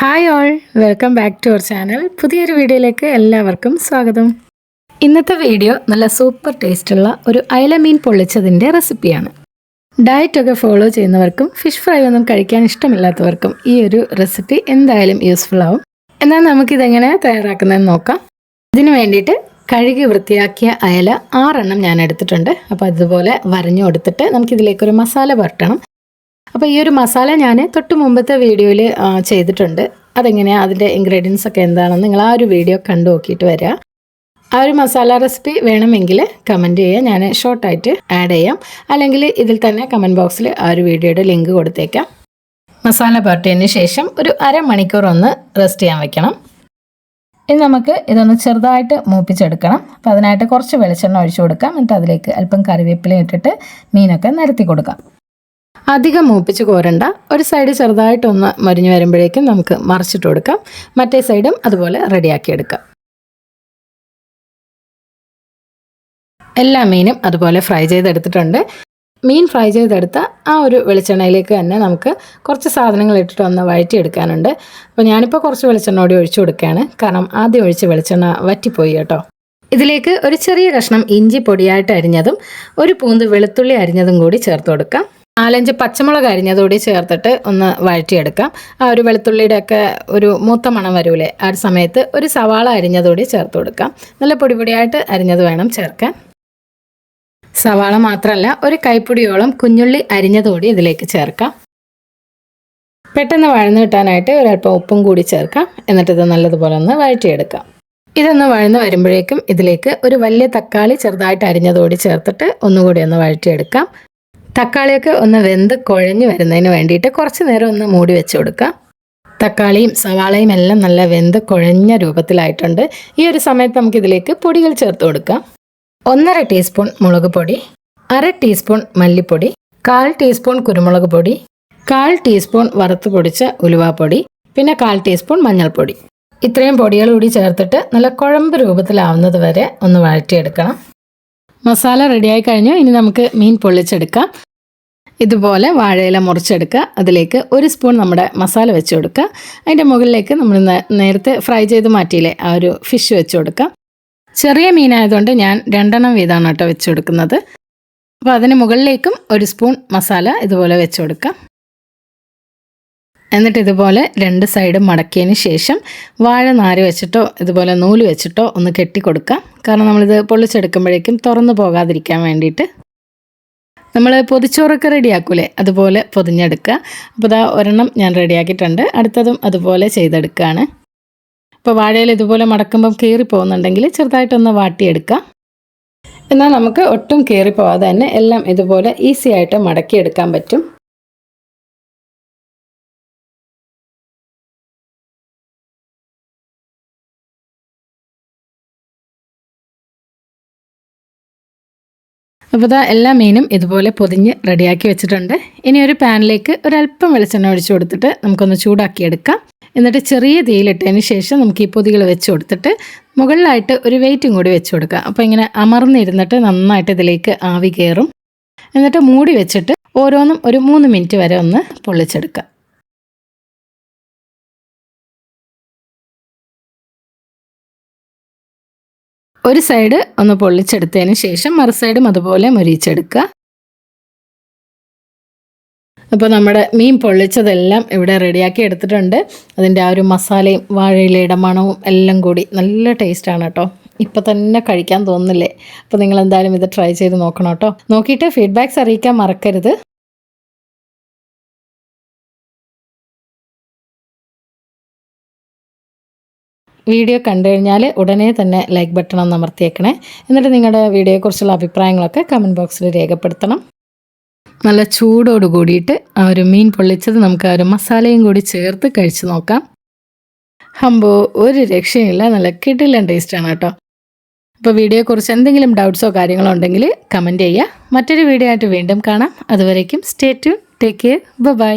Hi all welcome back to our channel പുതിയൊരു വീഡിയോയിലേക്ക് എല്ലാവർക്കും സ്വാഗതം. ഇന്നത്തെ വീഡിയോ നല്ല സൂപ്പർ ടേസ്റ്റുള്ള ഒരു അയല മീൻ പൊള്ളിച്ചതിന്റെ റെസിപ്പിയാണ് ഡയറ്റൊക്കെ ഫോളോ ചെയ്യുന്നവർക്കും ഫിഷ് ഫ്രൈ ഒന്നും കഴിക്കാൻ ഇഷ്ടമില്ലാത്തവർക്കും ഈ ഒരു റെസിപ്പി എന്തായാലും യൂസ്ഫുൾ ആവും. എന്നാൽ നമുക്കിതെങ്ങനെ തയ്യാറാക്കുന്നതെന്ന് നോക്കാം. ഇതിനു വേണ്ടിയിട്ട് കഴുകി വൃത്തിയാക്കിയ അയല ആറെണ്ണം ഞാൻ എടുത്തിട്ടുണ്ട്. അപ്പോൾ അതുപോലെ വരഞ്ഞു കൊടുത്തിട്ട് നമുക്കിതിലേക്കൊരു മസാല പുരട്ടണം അപ്പോൾ ഈ ഒരു മസാല ഞാൻ തൊട്ട് മുമ്പത്തെ വീഡിയോയിൽ ചെയ്തിട്ടുണ്ട്. അതെങ്ങനെയാണ് അതിന്റെ ഇൻഗ്രീഡിയൻസ് ഒക്കെ എന്താണെന്ന് നിങ്ങൾ ആ ഒരു വീഡിയോ കണ്ടു നോക്കിയിട്ട് വരിക ആ ഒരു മസാല റെസിപ്പി വേണമെങ്കിൽ കമന്റ് ചെയ്യുക ഞാൻ ഷോർട്ടായിട്ട് ആഡ് ചെയ്യാം. അല്ലെങ്കിൽ ഇതിൽ തന്നെ കമന്റ് ബോക്സിൽ ആ ഒരു വീഡിയോയുടെ ലിങ്ക് കൊടുത്തേക്കാം. മസാല പുരട്ടിയതിന് ശേഷം ഒരു അരമണിക്കൂർ ഒന്ന് റെസ്റ്റ് ചെയ്യാൻ വെക്കണം. ഇനി നമുക്ക് ഇതൊന്ന് ചെറുതായിട്ട് മൂപ്പിച്ചെടുക്കണം. അപ്പോൾ അതിനായിട്ട് കുറച്ച് വെളിച്ചെണ്ണ ഒഴിച്ചു കൊടുക്കാം. എന്നിട്ട് അതിലേക്ക് അല്പം കറിവേപ്പില ഇട്ടിട്ട് മീനൊക്കെ നിരത്തി കൊടുക്കാം. അധികം മൂപ്പിച്ച് കോരണ്ട. ഒരു സൈഡ് ചെറുതായിട്ടൊന്ന് മരിഞ്ഞു വരുമ്പോഴേക്കും നമുക്ക് മറിച്ചിട്ട് കൊടുക്കാം. മറ്റേ സൈഡും അതുപോലെ റെഡിയാക്കി എടുക്കാം. എല്ലാ മീനും അതുപോലെ ഫ്രൈ ചെയ്തെടുത്തിട്ടുണ്ട്. മീൻ ഫ്രൈ ചെയ്തെടുത്ത ആ ഒരു വെളിച്ചെണ്ണയിലേക്ക് തന്നെ നമുക്ക് കുറച്ച് സാധനങ്ങൾ ഇട്ടിട്ട് ഒന്ന് വഴറ്റിയെടുക്കാനുണ്ട്. അപ്പോൾ ഞാനിപ്പോൾ കുറച്ച് വെളിച്ചെണ്ണ കൂടി ഒഴിച്ചു കൊടുക്കുകയാണ്. കാരണം ആദ്യം ഒഴിച്ച് വെളിച്ചെണ്ണ വറ്റിപ്പോയി കേട്ടോ. ഇതിലേക്ക് ഒരു ചെറിയ കഷ്ണം ഇഞ്ചി പൊടിയായിട്ട് അരിഞ്ഞതും ഒരു പൂന്ത് വെളുത്തുള്ളി അരിഞ്ഞതും കൂടി ചേർത്ത് കൊടുക്കാം. നാലഞ്ച് പച്ചമുളക് അരിഞ്ഞതോടെ ചേർത്തിട്ട് ഒന്ന് വഴറ്റിയെടുക്കാം. ആ ഒരു വെളുത്തുള്ളിയുടെ ഒക്കെ ഒരു മൂത്ത മണം വരൂലേ ആ ഒരു സമയത്ത് ഒരു സവാള അരിഞ്ഞതോടെ ചേർത്ത് കൊടുക്കാം. നല്ല പൊടി പൊടിയായിട്ട് അരിഞ്ഞത് വേണം ചേർക്കാൻ. സവാള മാത്രമല്ല ഒരു കൈപ്പൊടിയോളം കുഞ്ഞുള്ളി അരിഞ്ഞതോടെ ഇതിലേക്ക് ചേർക്കാം. പെട്ടെന്ന് വഴന്നു കിട്ടാനായിട്ട് ഒരല്പം ഉപ്പും കൂടി ചേർക്കാം. എന്നിട്ട് ഇത് നല്ലതുപോലെ ഒന്ന് വഴറ്റിയെടുക്കാം. ഇതൊന്ന് വഴന്ന് വരുമ്പോഴേക്കും ഇതിലേക്ക് ഒരു വലിയ തക്കാളി ചെറുതായിട്ട് അരിഞ്ഞതോടി ചേർത്തിട്ട് ഒന്നുകൂടി ഒന്ന് വഴറ്റിയെടുക്കാം. തക്കാളിയൊക്കെ ഒന്ന് വെന്ത് കുഴഞ്ഞു വരുന്നതിന് വേണ്ടിയിട്ട് കുറച്ച് നേരം ഒന്ന് മൂടി വെച്ച് കൊടുക്കാം. തക്കാളിയും സവാളയും എല്ലാം നല്ല വെന്ത് കുഴഞ്ഞ രൂപത്തിലായിട്ടുണ്ട്. ഈ ഒരു സമയത്ത് നമുക്കിതിലേക്ക് പൊടികൾ ചേർത്ത് കൊടുക്കാം. ഒന്നര ടീസ്പൂൺ മുളക് പൊടി അര ടീസ്പൂൺ മല്ലിപ്പൊടി കാൽ ടീസ്പൂൺ കുരുമുളക് പൊടി കാൽ ടീസ്പൂൺ വറുത്ത് പൊടിച്ച ഉലുവാപ്പൊടി പിന്നെ കാൽ ടീസ്പൂൺ മഞ്ഞൾപ്പൊടി. ഇത്രയും പൊടികൾ കൂടി ചേർത്തിട്ട് നല്ല കുഴമ്പ് രൂപത്തിലാവുന്നത് വരെ ഒന്ന് വഴറ്റിയെടുക്കണം. മസാല റെഡിയായി കഴിഞ്ഞു. ഇനി നമുക്ക് മീൻ പൊള്ളിച്ചെടുക്കാം. ഇതുപോലെ വാഴയില മുറിച്ചെടുക്കുക. അതിലേക്ക് ഒരു സ്പൂൺ നമ്മുടെ മസാല വെച്ച് കൊടുക്കുക അതിന്റെ മുകളിലേക്ക് നമ്മൾ നേരത്തെ ഫ്രൈ ചെയ്ത് മാറ്റിയില്ലേ ആ ഒരു ഫിഷ് വെച്ച് കൊടുക്കുക ചെറിയ മീനായതുകൊണ്ട് ഞാൻ രണ്ടെണ്ണം വീതമാണ് കേട്ടോ വെച്ച് കൊടുക്കുന്നത് അപ്പോൾ അതിന് മുകളിലേക്കും ഒരു സ്പൂൺ മസാല ഇതുപോലെ വെച്ച് കൊടുക്കാം എന്നിട്ട് ഇതുപോലെ രണ്ട് സൈഡും മടക്കിയതിന് ശേഷം വാഴ നാര് വെച്ചിട്ടോ ഇതുപോലെ നൂൽ വെച്ചിട്ടോ ഒന്ന് കെട്ടി കൊടുക്കുക കാരണം നമ്മളിത് പൊള്ളിച്ചെടുക്കുമ്പോഴേക്കും തുറന്നു പോകാതിരിക്കാൻ വേണ്ടിയിട്ട്. നമ്മൾ പൊതിച്ചോറൊക്കെ റെഡിയാക്കൂലേ? അതുപോലെ പൊതിഞ്ഞെടുക്കുക. അപ്പോൾ ഇതാ ഒരെണ്ണം ഞാൻ റെഡിയാക്കിയിട്ടുണ്ട്. അടുത്തതും അതുപോലെ ചെയ്തെടുക്കുകയാണ്. അപ്പോൾ വാഴയിൽ ഇതുപോലെ മടക്കുമ്പം കീറി പോകുന്നുണ്ടെങ്കിൽ ചെറുതായിട്ടൊന്ന് വാട്ടിയെടുക്കാം. എന്നാൽ നമുക്ക് ഒട്ടും കീറിപ്പോവാതെ തന്നെ എല്ലാം ഇതുപോലെ ഈസി ആയിട്ട് മടക്കിയെടുക്കാൻ പറ്റും. അപ്പോൾ ഇതാ എല്ലാ മീനും ഇതുപോലെ പൊതിഞ്ഞ് റെഡിയാക്കി വെച്ചിട്ടുണ്ട്. ഇനി ഒരു പാനിലേക്ക് ഒരല്പം വെളിച്ചെണ്ണ ഒഴിച്ചു കൊടുത്തിട്ട് നമുക്കൊന്ന് ചൂടാക്കിയെടുക്കാം എന്നിട്ട് ചെറിയ തീയിലിട്ടതിന് ശേഷം നമുക്ക് ഈ പൊതികൾ വെച്ച് കൊടുത്തിട്ട് മുകളിലായിട്ട് ഒരു വെയിറ്റും കൂടി വെച്ച് കൊടുക്കാം. അപ്പോൾ ഇങ്ങനെ അമർന്നിരുന്നിട്ട് നന്നായിട്ട് ഇതിലേക്ക് ആവി കയറും. എന്നിട്ട് മൂടി വെച്ചിട്ട് ഓരോന്നും ഒരു മൂന്ന് മിനിറ്റ് വരെ ഒന്ന് പൊള്ളിച്ചെടുക്കാം. ഒരു സൈഡ് ഒന്ന് പൊള്ളിച്ചെടുത്തതിന് ശേഷം മറു സൈഡും അതുപോലെ മുരിച്ചെടുക്കുക അപ്പോൾ നമ്മുടെ മീൻ പൊള്ളിച്ചതെല്ലാം ഇവിടെ റെഡിയാക്കി എടുത്തിട്ടുണ്ട്. അതിന്റെ ആ ഒരു മസാലയും വാഴയിലയുടെ മണവും എല്ലാം കൂടി നല്ല ടേസ്റ്റാണ് കേട്ടോ. ഇപ്പം തന്നെ കഴിക്കാൻ തോന്നുന്നില്ലേ അപ്പോൾ നിങ്ങൾ എന്തായാലും ഇത് ട്രൈ ചെയ്ത് നോക്കണം കേട്ടോ. നോക്കിയിട്ട് ഫീഡ്ബാക്ക്സ് അറിയിക്കാൻ മറക്കരുത്. വീഡിയോ കണ്ടു കഴിഞ്ഞാൽ ഉടനെ തന്നെ ലൈക്ക് ബട്ടൺ ഒന്ന് അമർത്തിയേക്കണേ. എന്നിട്ട് നിങ്ങളുടെ വീഡിയോയെക്കുറിച്ചുള്ള അഭിപ്രായങ്ങളൊക്കെ കമന്റ് ബോക്സിൽ രേഖപ്പെടുത്തണം. നല്ല ചൂടോട് കൂടിയിട്ട് ആ ഒരു മീൻ പൊള്ളിച്ചത് നമുക്ക് ആ ഒരു മസാലയും കൂടി ചേർത്ത് കഴിച്ചു നോക്കാം. ഹംബോ ഒരു രക്ഷയില്ല നല്ല കിടിലൻ ടേസ്റ്റാണ് കേട്ടോ. അപ്പോൾ വീഡിയോയെക്കുറിച്ച് എന്തെങ്കിലും ഡൗട്ട്സോ കാര്യങ്ങളോ ഉണ്ടെങ്കിൽ കമന്റ് ചെയ്യുക. മറ്റൊരു വീഡിയോ ആയിട്ട് വീണ്ടും കാണാം. അതുവരേക്കും stay to take care bye